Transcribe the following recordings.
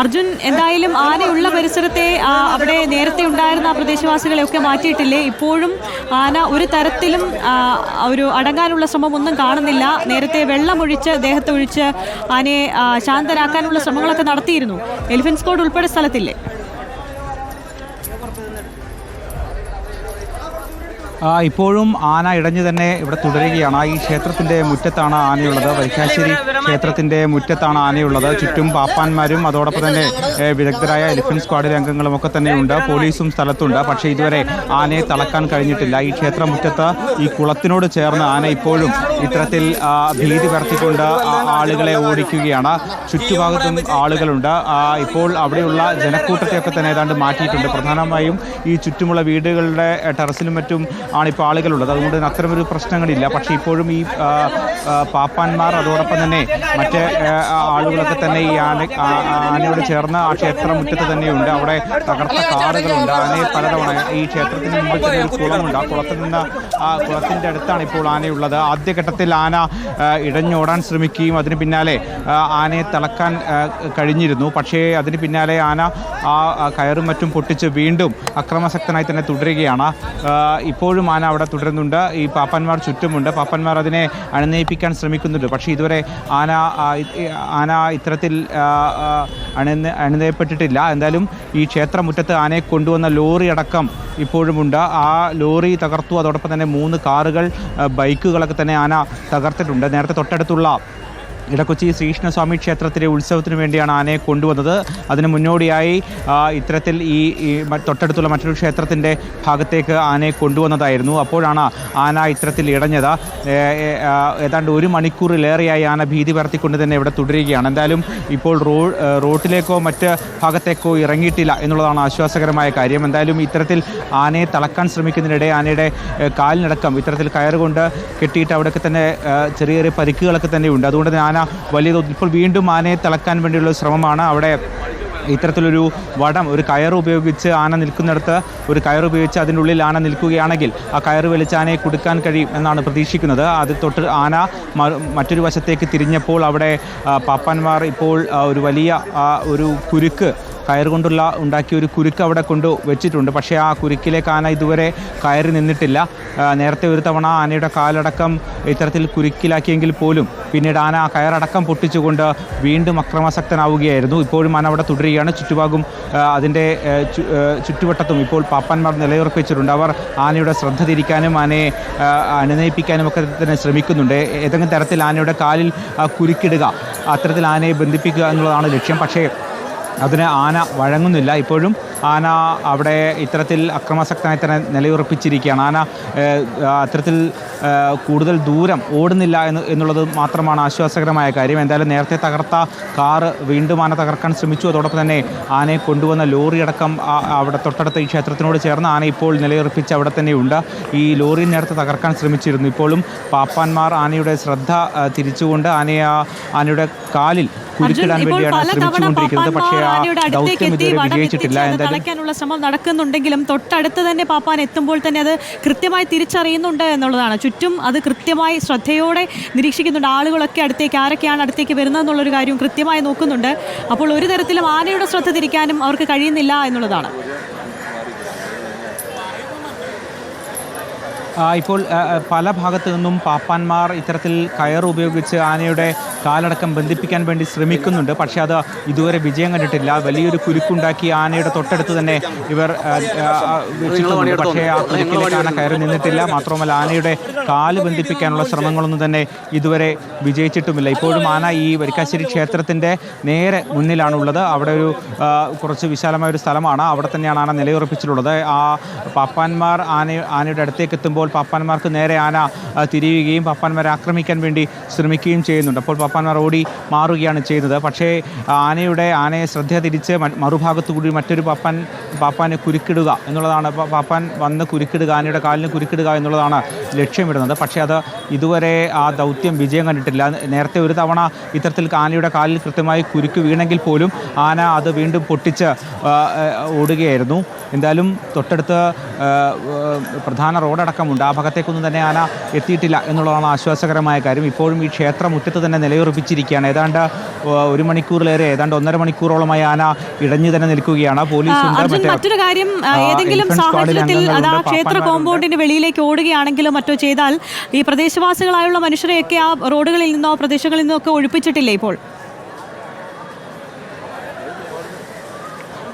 അർജുൻ എന്തായാലും ആനയുള്ള പരിസരത്തെ അവിടെ നേരത്തെ ഉണ്ടായിരുന്ന പ്രദേശവാസികളെയൊക്കെ മാറ്റിയിട്ടില്ലേ? ഇപ്പോഴും ആന ഒരു തരത്തിലും ഒരു അടങ്ങാനുള്ള ശ്രമം ഒന്നും കാണുന്നില്ല. നേരത്തെ വെള്ളമൊഴിച്ച് ദേഹത്തൊഴിച്ച് ആനയെ ശാന്തരാക്കാനുള്ള ശ്രമങ്ങളൊക്കെ നടത്തിയിരുന്നു. എലിഫൻസ് കോഡ് ഉൾപ്പെടെ സ്ഥലത്തില്ലേ? ഇപ്പോഴും ആന ഇടഞ്ഞു തന്നെ ഇവിടെ തുടരുകയാണ്. ഈ ക്ഷേത്രത്തിന്റെ മുറ്റത്താണ് ആനയുള്ളത്. വരിക്കാശ്ശേരി ക്ഷേത്രത്തിന്റെ മുറ്റത്താണ് ആനയുള്ളത്. ചുറ്റും പാപ്പാന്മാരും അതോടൊപ്പം തന്നെ വിദഗ്ധരായ എലിഫന്റ് സ്ക്വാഡിലെ അംഗങ്ങളും ഒക്കെ തന്നെയുണ്ട്. പോലീസും സ്ഥലത്തുണ്ട്. പക്ഷേ ഇതുവരെ ആനയെ തളക്കാൻ കഴിഞ്ഞിട്ടില്ല. ഈ ക്ഷേത്രമുറ്റത്ത് ഈ കുളത്തിനോട് ചേർന്ന് ആന ഇപ്പോഴും ഇത്തരത്തിൽ ഭീതി പരത്തിക്കൊണ്ട് ആളുകളെ ഓടിക്കുകയാണ്. ചുറ്റുഭാഗത്തും ആളുകളുണ്ട്. ഇപ്പോൾ അവിടെയുള്ള ജനക്കൂട്ടത്തെയൊക്കെ തന്നെ ഏതാണ്ട് മാറ്റിയിട്ടുണ്ട്. പ്രധാനമായും ഈ ചുറ്റുമുള്ള വീടുകളുടെ ടെറസിലും മറ്റും ആണ് ഇപ്പോൾ ആളുകളുള്ളത്. അതുകൊണ്ട് അത്തരമൊരു പ്രശ്നങ്ങളില്ല. പക്ഷേ ഇപ്പോഴും ഈ പാപ്പാന്മാർ അതോടൊപ്പം തന്നെ മറ്റ് ആളുകളൊക്കെ തന്നെ ഈ ആന ആനയോട് ചേർന്ന് ആ ക്ഷേത്ര മുറ്റത്ത് തന്നെയുണ്ട്. അവിടെ തകർത്ത കാറുകളുണ്ട്. ആനയെ പലതവണ ഈ ക്ഷേത്രത്തിന് മുമ്പിൽ തന്നെ ഒരു കുളമുണ്ട്. ആ കുളത്തിൽ നിന്ന് ആ കുളത്തിന്റെ അടുത്താണ് ഇപ്പോൾ ആനയുള്ളത്. ആദ്യഘട്ടത്തിൽ ആന ഇടഞ്ഞോടാൻ ശ്രമിക്കുകയും അതിന് പിന്നാലെ ആനയെ തിളക്കാൻ കഴിഞ്ഞിരുന്നു. പക്ഷേ അതിന് പിന്നാലെ ആന ആ കയറും മറ്റും പൊട്ടിച്ച് വീണ്ടും അക്രമാസക്തനായി തന്നെ തുടരുകയാണ്. ഇപ്പോഴും ആന അവിടെ തുടരുന്നുണ്ട്. ഈ പാപ്പന്മാർ ചുറ്റുമുണ്ട്. പാപ്പന്മാർ അതിനെ അണിനയിപ്പിക്കാൻ ശ്രമിക്കുന്നുണ്ട്. പക്ഷേ ഇതുവരെ ആന ആന ഇത്തരത്തിൽ അണിന്ന് അണിനയപ്പെട്ടിട്ടില്ല എന്തായാലും ഈ ക്ഷേത്രമുറ്റത്ത് ആനയെ കൊണ്ടുവന്ന ലോറി അടക്കം ഇപ്പോഴുമുണ്ട്. ആ ലോറി തകർത്തു. അതോടൊപ്പം തന്നെ മൂന്ന് കാറുകൾ ബൈക്കുകളൊക്കെ തന്നെ ആന തകർത്തിട്ടുണ്ട്. നേരത്തെ തൊട്ടടുത്തുള്ള ഇടക്കൊച്ചി ശ്രീകൃഷ്ണസ്വാമി ക്ഷേത്രത്തിലെ ഉത്സവത്തിന് വേണ്ടിയാണ് ആനയെ കൊണ്ടുവന്നത്. അതിന് മുന്നോടിയായി ഇത്തരത്തിൽ ഈ തൊട്ടടുത്തുള്ള മറ്റൊരു ക്ഷേത്രത്തിന്റെ ഭാഗത്തേക്ക് ആനയെ കൊണ്ടുവന്നതായിരുന്നു. അപ്പോഴാണ് ആന ഇത്തരത്തിൽ ഇടഞ്ഞത്. ഏതാണ്ട് ഒരു മണിക്കൂറിലേറെയായി ആന ഭീതി പരത്തിക്കൊണ്ട് തന്നെ ഇവിടെ തുടരുകയാണ്. എന്തായാലും ഇപ്പോൾ റോ റോട്ടിലേക്കോ മറ്റ് ഭാഗത്തേക്കോ ഇറങ്ങിയിട്ടില്ല എന്നുള്ളതാണ് ആശ്വാസകരമായ കാര്യം. എന്തായാലും ഇത്തരത്തിൽ ആനയെ തളക്കാൻ ശ്രമിക്കുന്നതിനിടെ ആനയുടെ കാലിനടക്കം ഇത്തരത്തിൽ കയറുകൊണ്ട് കെട്ടിയിട്ട് അവിടെയൊക്കെ തന്നെ ചെറിയ ചെറിയ പരിക്കുകളൊക്കെ തന്നെ ഉണ്ട്. അതുകൊണ്ട് തന്നെ ആന വലിയ ഇപ്പോൾ വീണ്ടും ആനയെ തിളക്കാൻ വേണ്ടിയുള്ള ശ്രമമാണ്. അവിടെ ഇത്തരത്തിലൊരു വടം ഒരു കയർ ഉപയോഗിച്ച് ആന നിൽക്കുന്നിടത്ത് ഒരു കയർ ഉപയോഗിച്ച് അതിന്റെ ഉള്ളിൽ ആന നിൽക്കുകയാണെങ്കിൽ ആ കയർ വലിച്ച് ആനയെ കൊടുക്കാൻ കഴിയും എന്നാണ് പ്രതീക്ഷിക്കുന്നത്. അത് തൊട്ട് ആന മറ്റൊരു വശത്തേക്ക് തിരിഞ്ഞപ്പോൾ അവിടെ പാപ്പാന്മാർ ഇപ്പോൾ ഒരു വലിയ ഒരു കുരുക്ക് കയർ കൊണ്ടുള്ള ഉണ്ടാക്കിയ ഒരു കുരുക്ക് അവിടെ കൊണ്ട് വെച്ചിട്ടുണ്ട്. പക്ഷേ ആ കുരുക്കിലേക്ക് ആന ഇതുവരെ കയറി നിന്നിട്ടില്ല. നേരത്തെ ഒരു തവണ ആനയുടെ കാലടക്കം ഇത്തരത്തിൽ കുരുക്കിലാക്കിയെങ്കിൽ പോലും പിന്നീട് ആന ആ കയറടക്കം പൊട്ടിച്ചുകൊണ്ട് വീണ്ടും അക്രമാസക്തനാവുകയായിരുന്നു. ഇപ്പോഴും ആന അവിടെ തുടരുകയാണ്. ചുറ്റുഭാഗം അതിന്റെ ചുറ്റുവട്ടത്തും ഇപ്പോൾ പാപ്പന്മാർ നിലയുറപ്പിച്ചിട്ടുണ്ട്. അവർ ആനയുടെ ശ്രദ്ധ തിരിക്കാനും ആനയെ അനുനയിപ്പിക്കാനും ഒക്കെ തന്നെ ശ്രമിക്കുന്നുണ്ട്. ഏതെങ്കിലും തരത്തിൽ ആനയുടെ കാലിൽ കുരുക്കിടുക അത്തരത്തിൽ ആനയെ ബന്ധിപ്പിക്കുക എന്നുള്ളതാണ് ലക്ഷ്യം. പക്ഷേ അതിന് ആന വഴങ്ങുന്നില്ല. ഇപ്പോഴും ആന അവിടെ ഇത്തരത്തിൽ അക്രമാസക്തനായി തന്നെ നിലയുറപ്പിച്ചിരിക്കുകയാണ്. ആന അത്തരത്തിൽ കൂടുതൽ ദൂരം ഓടുന്നില്ല എന്ന് എന്നുള്ളത് മാത്രമാണ് ആശ്വാസകരമായ കാര്യം. എന്തായാലും നേരത്തെ തകർത്ത കാറ് വീണ്ടും ആന തകർക്കാൻ ശ്രമിച്ചു. അതോടൊപ്പം തന്നെ ആനയെ കൊണ്ടുവന്ന ലോറി അടക്കം അവിടെ തൊട്ടടുത്ത ഈ ക്ഷേത്രത്തിനോട് ചേർന്ന് ആന ഇപ്പോൾ നിലയുറപ്പിച്ച് അവിടെ തന്നെയുണ്ട്. ഈ ലോറി നേരത്തെ തകർക്കാൻ ശ്രമിച്ചിരുന്നു. ഇപ്പോഴും പാപ്പാന്മാർ ആനയുടെ ശ്രദ്ധ തിരിച്ചുകൊണ്ട് ആനയെ ആനയുടെ കാലിൽ കുരുക്കിടാൻ വേണ്ടിയാണ് ശ്രമിച്ചുകൊണ്ടിരിക്കുന്നത്. പക്ഷേ ആ ദൗത്യം ഇതുവരെ വിജയിച്ചിട്ടില്ല. എന്തായാലും തളയ്ക്കാനുള്ള ശ്രമം നടക്കുന്നുണ്ടെങ്കിലും തൊട്ടടുത്ത് തന്നെ പാപ്പാൻ എത്തുമ്പോൾ തന്നെ അത് കൃത്യമായി തിരിച്ചറിയുന്നുണ്ട് എന്നുള്ളതാണ്. ചുറ്റും അത് കൃത്യമായി ശ്രദ്ധയോടെ നിരീക്ഷിക്കുന്നുണ്ട്. ആളുകളൊക്കെ അടുത്തേക്ക് ആരൊക്കെയാണ് അടുത്തേക്ക് വരുന്നത് എന്നുള്ളൊരു കാര്യം കൃത്യമായി നോക്കുന്നുണ്ട്. അപ്പോൾ ഒരു തരത്തിലും ആനയുടെ ശ്രദ്ധ തിരിക്കാനും അവർക്ക് കഴിയുന്നില്ല എന്നുള്ളതാണ്. ഇപ്പോൾ പല ഭാഗത്തു നിന്നും പാപ്പാന്മാർ ഇത്തരത്തിൽ കയർ ഉപയോഗിച്ച് ആനയുടെ കാലടക്കം ബന്ധിപ്പിക്കാൻ വേണ്ടി ശ്രമിക്കുന്നുണ്ട്. പക്ഷേ അത് ഇതുവരെ വിജയം കണ്ടിട്ടില്ല. വലിയൊരു കുരുക്കുണ്ടാക്കി ആനയുടെ തൊട്ടടുത്ത് തന്നെ ഇവർ പക്ഷേ ആ കുരുക്കിലേക്ക് ആന കയറി നിന്നിട്ടില്ല. മാത്രമല്ല ആനയുടെ കാൽ ബന്ധിപ്പിക്കാനുള്ള ശ്രമങ്ങളൊന്നും തന്നെ ഇതുവരെ വിജയിച്ചിട്ടുമില്ല. ഇപ്പോഴും ആന ഈ വരിക്കാശ്ശേരി ക്ഷേത്രത്തിന്റെ നേരെ മുന്നിലാണുള്ളത് അവിടെ ഒരു കുറച്ച് വിശാലമായ ഒരു സ്ഥലമാണ്. അവിടെ തന്നെയാണ് ആന നിലയുറപ്പിച്ചിട്ടുള്ളത്. ആ പാപ്പാന്മാർ ആന ആനയുടെ അടുത്തേക്ക് എത്തുമ്പോൾ പാപ്പാന്മാർക്ക് നേരെ ആന തിരിയുകയും പാപ്പാന്മാരെ ആക്രമിക്കാൻ വേണ്ടി ശ്രമിക്കുകയും ചെയ്യുന്നുണ്ട്. അപ്പോൾ പാപ്പാന്മാർ ഓടി മാറുകയാണ് ചെയ്യുന്നത് പക്ഷേ ആനയുടെ ആനയെ ശ്രദ്ധ തിരിച്ച് മറുഭാഗത്തുകൂടി മറുഭാഗത്തു കൂടി മറ്റൊരു പാപ്പാൻ പാപ്പാനെ കുരുക്കിടുക എന്നുള്ളതാണ്. പാപ്പാൻ വന്ന് കുരുക്കിടുക ആനയുടെ കാലിന് കുരുക്കിടുക എന്നുള്ളതാണ് ലക്ഷ്യമിടുന്നത്. പക്ഷേ അത് ഇതുവരെ ആ ദൗത്യം വിജയം കണ്ടിട്ടില്ല. നേരത്തെ ഒരു തവണ ഇത്തരത്തിൽ ആനയുടെ കാലിൽ കൃത്യമായി കുരുക്ക് വീണെങ്കിൽ പോലും ആന അത് വീണ്ടും പൊട്ടിച്ച് ഓടുകയായിരുന്നു. എന്തായാലും തൊട്ടടുത്ത് പ്രധാന റോഡടക്കമുണ്ട്. ആ ഭാഗത്തേക്കൊന്നും തന്നെ ആന എത്തിയിട്ടില്ല എന്നുള്ളതാണ് ആശ്വാസകരമായ കാര്യം. ഇപ്പോഴും ഈ ക്ഷേത്രമുറ്റത്ത് തന്നെ നിലയുറ നിലയുറപ്പിച്ചിരിക്കുകയാണ് ഏതാണ്ട് ഒരു മണിക്കൂറിലേറെ ഏതാണ്ട് ഒന്നര മണിക്കൂറോളമായി ആന ഇടഞ്ഞു തന്നെ നിൽക്കുകയാണ്. പോലീസ് മറ്റൊരു കാര്യം ഏതെങ്കിലും സാഹചര്യത്തിൽ അതാ ക്ഷേത്ര. കോമ്പൗണ്ടിന്റെ വെളിയിലേക്ക് ഓടുകയാണെങ്കിലോ മറ്റോ ചെയ്താൽ ഈ പ്രദേശവാസികളായുള്ള മനുഷ്യരെയൊക്കെ ആ റോഡുകളിൽ നിന്നോ പ്രദേശങ്ങളിൽ നിന്നോ ഒക്കെ ഒഴിപ്പിച്ചിട്ടില്ലേ ഇപ്പോൾ?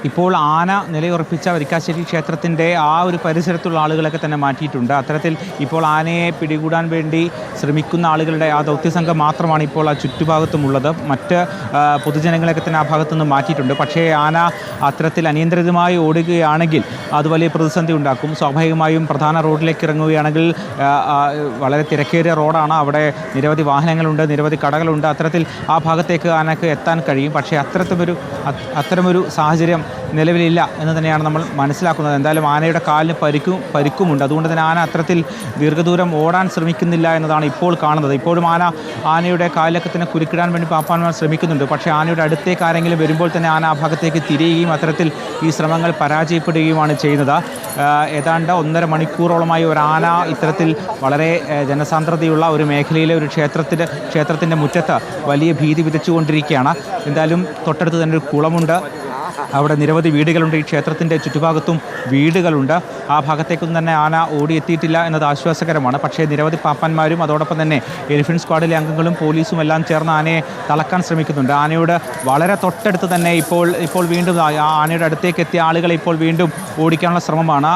ഇപ്പോൾ ആന നിലയുറപ്പിച്ച വരിക്കാശ്ശേരി ക്ഷേത്രത്തിന്റെ ആ ഒരു പരിസരത്തുള്ള ആളുകളൊക്കെ തന്നെ മാറ്റിയിട്ടുണ്ട്. അത്തരത്തിൽ ഇപ്പോൾ ആനയെ പിടികൂടാൻ വേണ്ടി ശ്രമിക്കുന്ന ആളുകളുടെ ആ ദൗത്യസംഘം മാത്രമാണ് ഇപ്പോൾ ആ ചുറ്റുഭാഗത്തുമുള്ളത്. മറ്റ് പൊതുജനങ്ങളെയൊക്കെ തന്നെ ആ ഭാഗത്തു നിന്ന് മാറ്റിയിട്ടുണ്ട്. പക്ഷേ ആന അത്തരത്തിൽ അനിയന്ത്രിതമായി ഓടുകയാണെങ്കിൽ അത് വലിയ പ്രതിസന്ധി ഉണ്ടാക്കും. സ്വാഭാവികമായും പ്രധാന റോഡിലേക്ക് ഇറങ്ങുകയാണെങ്കിൽ വളരെ തിരക്കേറിയ റോഡാണ്. അവിടെ നിരവധി വാഹനങ്ങളുണ്ട് നിരവധി കടകളുണ്ട്. അത്തരത്തിൽ ആ ഭാഗത്തേക്ക് ആനക്ക് എത്താൻ കഴിയും. പക്ഷേ അത്തരത്തിലൊരു അത്- അത്തരമൊരു സാഹചര്യം നിലവിലില്ല എന്ന് തന്നെയാണ് നമ്മൾ മനസ്സിലാക്കുന്നത്. എന്തായാലും ആനയുടെ കാലിന് പരിക്കും പരിക്കുമുണ്ട്. അതുകൊണ്ട് തന്നെ ആന അത്തരത്തിൽ ദീർഘദൂരം ഓടാൻ ശ്രമിക്കുന്നില്ല എന്നതാണ് ഇപ്പോൾ കാണുന്നത്. ഇപ്പോഴും ആന ആനയുടെ കാലിലൊക്കെ തന്നെ കുരുക്കിടാൻ വേണ്ടി പാപ്പാന്മാർ ശ്രമിക്കുന്നുണ്ട്. പക്ഷേ ആനയുടെ അടുത്തേക്ക് ആരെങ്കിലും വരുമ്പോൾ തന്നെ ആന ആ ഭാഗത്തേക്ക് തിരിയുകയും അത്തരത്തിൽ ഈ ശ്രമങ്ങൾ പരാജയപ്പെടുകയുമാണ് ചെയ്യുന്നത്. ഏതാണ്ട് ഒന്നര മണിക്കൂറോളമായി ഒരു ആന ഇത്തരത്തിൽ വളരെ ജനസാന്ദ്രതയുള്ള ഒരു മേഖലയിലെ ഒരു ക്ഷേത്രത്തിന്റെ ക്ഷേത്രത്തിന്റെ മുറ്റത്ത് വലിയ ഭീതി വിതച്ചുകൊണ്ടിരിക്കുകയാണ്. എന്തായാലും തൊട്ടടുത്ത് തന്നെ ഒരു കുളമുണ്ട്. അവിടെ നിരവധി വീടുകളുണ്ട്. ഈ ക്ഷേത്രത്തിന്റെ ചുറ്റുഭാഗത്തും വീടുകളുണ്ട്. ആ ഭാഗത്തേക്കൊന്നും തന്നെ ആന ഓടിയെത്തിയിട്ടില്ല എന്നത് ആശ്വാസകരമാണ്. പക്ഷേ നിരവധി പാപ്പന്മാരും അതോടൊപ്പം തന്നെ എലിഫന്റ് സ്ക്വാഡിലെ അംഗങ്ങളും പോലീസും എല്ലാം ചേർന്ന് ആനയെ തളക്കാൻ ശ്രമിക്കുന്നുണ്ട്. ആനയോട് വളരെ തൊട്ടടുത്ത് തന്നെ ഇപ്പോൾ ഇപ്പോൾ വീണ്ടും ആനയുടെ അടുത്തേക്ക് എത്തിയ ആളുകളെ ഇപ്പോൾ വീണ്ടും ഓടിക്കാനുള്ള ശ്രമമാണ്.